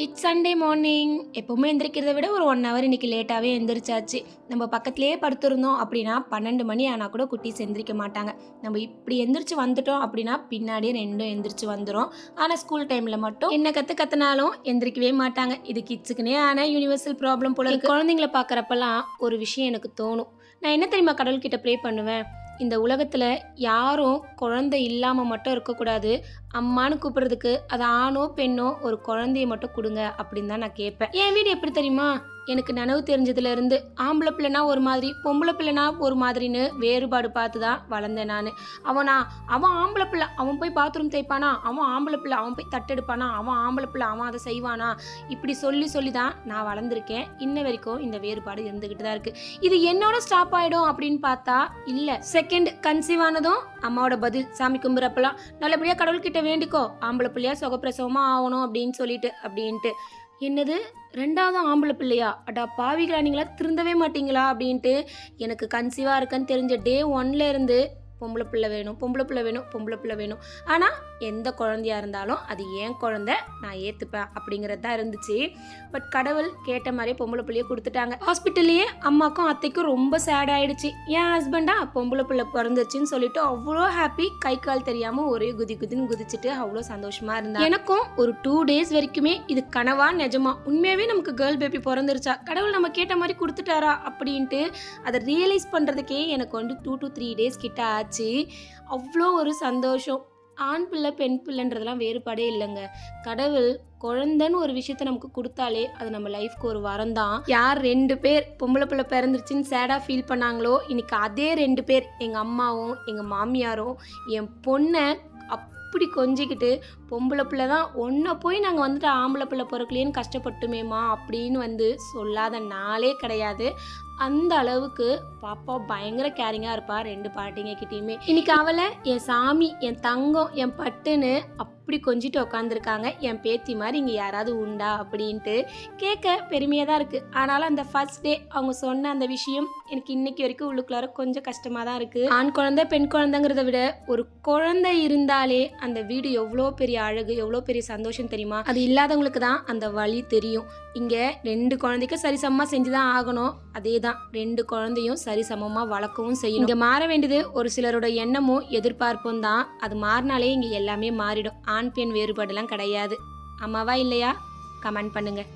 It's Sunday morning எப்போவுமே எந்திரிக்கிறத விட ஒரு ஒன் ஹவர் இன்னைக்கு லேட்டாகவே எந்திரிச்சாச்சு. நம்ம பக்கத்துலேயே படுத்திருந்தோம் அப்படின்னா பன்னெண்டு மணி ஆனால் கூட குட்டி எந்திரிக்க மாட்டாங்க. நம்ம இப்படி எந்திரிச்சு வந்துட்டோம் அப்படின்னா பின்னாடியே ரெண்டும் எந்திரிச்சு வந்துடும் ஆனால் ஸ்கூல் டைமில் மட்டும் என்ன கற்று கற்றுனாலும் எந்திரிக்கவே மாட்டாங்க. இது கிட்ஸுக்குனே ஆனால் யூனிவர்சல் ப்ராப்ளம் போல குழந்தைங்கள பார்க்குறப்பெல்லாம் ஒரு விஷயம் எனக்கு தோணும். நான் என்ன தெரியுமா கடவுள்கிட்ட ப்ரே பண்ணுவேன்? இந்த உலகத்தில் யாரும் குழந்தை இல்லாமல் மட்டும் இருக்கக்கூடாது அம்மான்னு கூப்பிடுறதுக்கு அது ஆணோ பெண்ணோ ஒரு குழந்தைய மட்டும் கொடுங்க அப்படின்னு தான் நான் கேட்பேன். என் வீடு எப்படி தெரியுமா? எனக்கு நனவு தெரிஞ்சதுல இருந்து ஆம்பளை பிள்ளைனா ஒரு மாதிரி பொம்பளை பிள்ளைனா ஒரு மாதிரின்னு வேறுபாடு பார்த்து தான் வளர்ந்தேன் நான். அவனா அவன் ஆம்பளை பிள்ளை அவன் போய் பாத்ரூம் தேய்ப்பானா? அவன் ஆம்பளை பிள்ளை அவன் போய் தட்டெடுப்பானா அவன் ஆம்பளை பிள்ளை அவன் அதை செய்வானா? இப்படி சொல்லி சொல்லி தான் நான் வளர்ந்துருக்கேன். இன்ன வரைக்கும் இந்த வேறுபாடு இருந்துக்கிட்டு தான் இருக்கு. இது என்னோட ஸ்டாப் ஆயிடும் அப்படின்னு பார்த்தா இல்லை. செகண்ட் கன்சீவ் ஆனதும் அம்மாவோட பதில் சாமி கும்புறப்பெல்லாம் நல்லபடியாக கடவுள்கிட்ட வேண்டிக்கோ. ஆம்பளை பிள்ளையா சுகப்பிரசவமாக ஆகணும் அப்படின்னு சொல்லிட்டு அப்படின்ட்டு. என்னது? ரெண்டாவது ஆம்பளை பிள்ளையா? அடா பாவிகளா நீங்களா திருந்தவே மாட்டீங்களா? அப்படின்ட்டு எனக்கு கன்சீவாக இருக்கேன்னு தெரிஞ்ச டே ஒன்லேருந்து பொம்பளை பிள்ளை வேணும் பொம்பளை பிள்ளை வேணும் பொம்பளை பிள்ளை வேணும். ஆனால் எந்த குழந்தையா இருந்தாலும் அது ஏன் குழந்த? நான் ஏற்றுப்பேன் அப்படிங்கிறது தான் இருந்துச்சு. பட் கடவுள் கேட்ட மாதிரியே பொம்பளை பிள்ளைய கொடுத்துட்டாங்க. ஹாஸ்பிட்டல்லையே அம்மாக்கும் அத்தைக்கும் ரொம்ப சேட் ஆகிடுச்சு என் ஹஸ்பண்டா பொம்பளை பிள்ளை பிறந்துச்சுன்னு சொல்லிட்டு அவ்வளோ ஹாப்பி கை கால் தெரியாமல் ஒரே குதி குதின்னு குதிச்சுட்டு அவ்வளோ சந்தோஷமாக இருந்தா எனக்கும் ஒரு டூ டேஸ் வரைக்குமே இது கனவா நிஜமா? உண்மையாகவே நமக்கு கேர்ள் பேபி பிறந்துருச்சா? கடவுள் நம்ம கேட்ட மாதிரி கொடுத்துட்டாரா? அப்படின்ட்டு அதை ரியலைஸ் பண்ணுறதுக்கே எனக்கு வந்து டூ டு த்ரீ டேஸ் கிட்ட ஆச்சு. அவ்வளோ ஒரு சந்தோஷம். ஆண் பிள்ளை பெண் பிள்ளைன்றதெல்லாம் வேறுபாடே இல்லைங்க. கடவுள் குழந்தைன்னு ஒரு விஷயத்த நமக்கு கொடுத்தாலே அது நம்ம லைஃப்க்கு ஒரு வரம் தான் யார் ரெண்டு பேர் பொம்பளை பிள்ளை பிறந்துருச்சுன்னு சேடாக ஃபீல் பண்ணாங்களோ இன்னைக்கு அதே ரெண்டு பேர் எங்கள் அம்மாவும் எங்கள் மாமியாரும் என் பொண்ணை அப் அப்படி கொஞ்சிக்கிட்டு பொம்பளை பிள்ளை தான். ஒன்றை போய் நாங்கள் வந்துட்டு ஆம்பளை பிள்ளை பிறக்கலையேன்னு கஷ்டப்பட்டுமேம்மா அப்படின்னு வந்து சொல்லாத நாளே கிடையாது. அந்த அளவுக்கு பாப்பா பயங்கர கேரிங்காக இருப்பா. ரெண்டு பாட்டிங்க கிட்டேயுமே. இன்னைக்கு அவளை என் சாமி என் தங்கம் என் பட்டுன்னு இப்படி கொஞ்சிட்டு உக்காந்துருக்காங்க. என் பேத்தி மாதிரி இங்கே யாராவது உண்டா அப்படின்ட்டு கேட்க பெருமையாக தான் இருக்குது ஆனாலும் அந்த ஃபர்ஸ்ட் டே அவங்க சொன்ன அந்த விஷயம் எனக்கு இன்னைக்கு வரைக்கும் உள்ளுக்குள்ளார கொஞ்சம் கஷ்டமாக தான் இருக்குது ஆண் குழந்தை பெண் குழந்தைங்கிறத விட ஒரு குழந்தை இருந்தாலே அந்த வீடு எவ்வளோ பெரிய அழகு எவ்வளோ பெரிய சந்தோஷம் தெரியுமா? அது இல்லாதவங்களுக்கு தான் அந்த வழி தெரியும். இங்கே ரெண்டு குழந்தைக்கும் சரிசமமாக செஞ்சு தான் ஆகணும். அதே தான் ரெண்டு குழந்தையும் சரிசமமாக வளர்க்கவும் செய்யணும். இங்கே மாற வேண்டியது ஒரு சிலரோட எண்ணமும் எதிர்பார்ப்பும் தான். அது மாறினாலே இங்கே எல்லாமே மாறிடும். ஆண் பெண் வேறுபாடெல்லாம் கிடையாது. அம்மாவா இல்லையா? கமெண்ட் பண்ணுங்கள்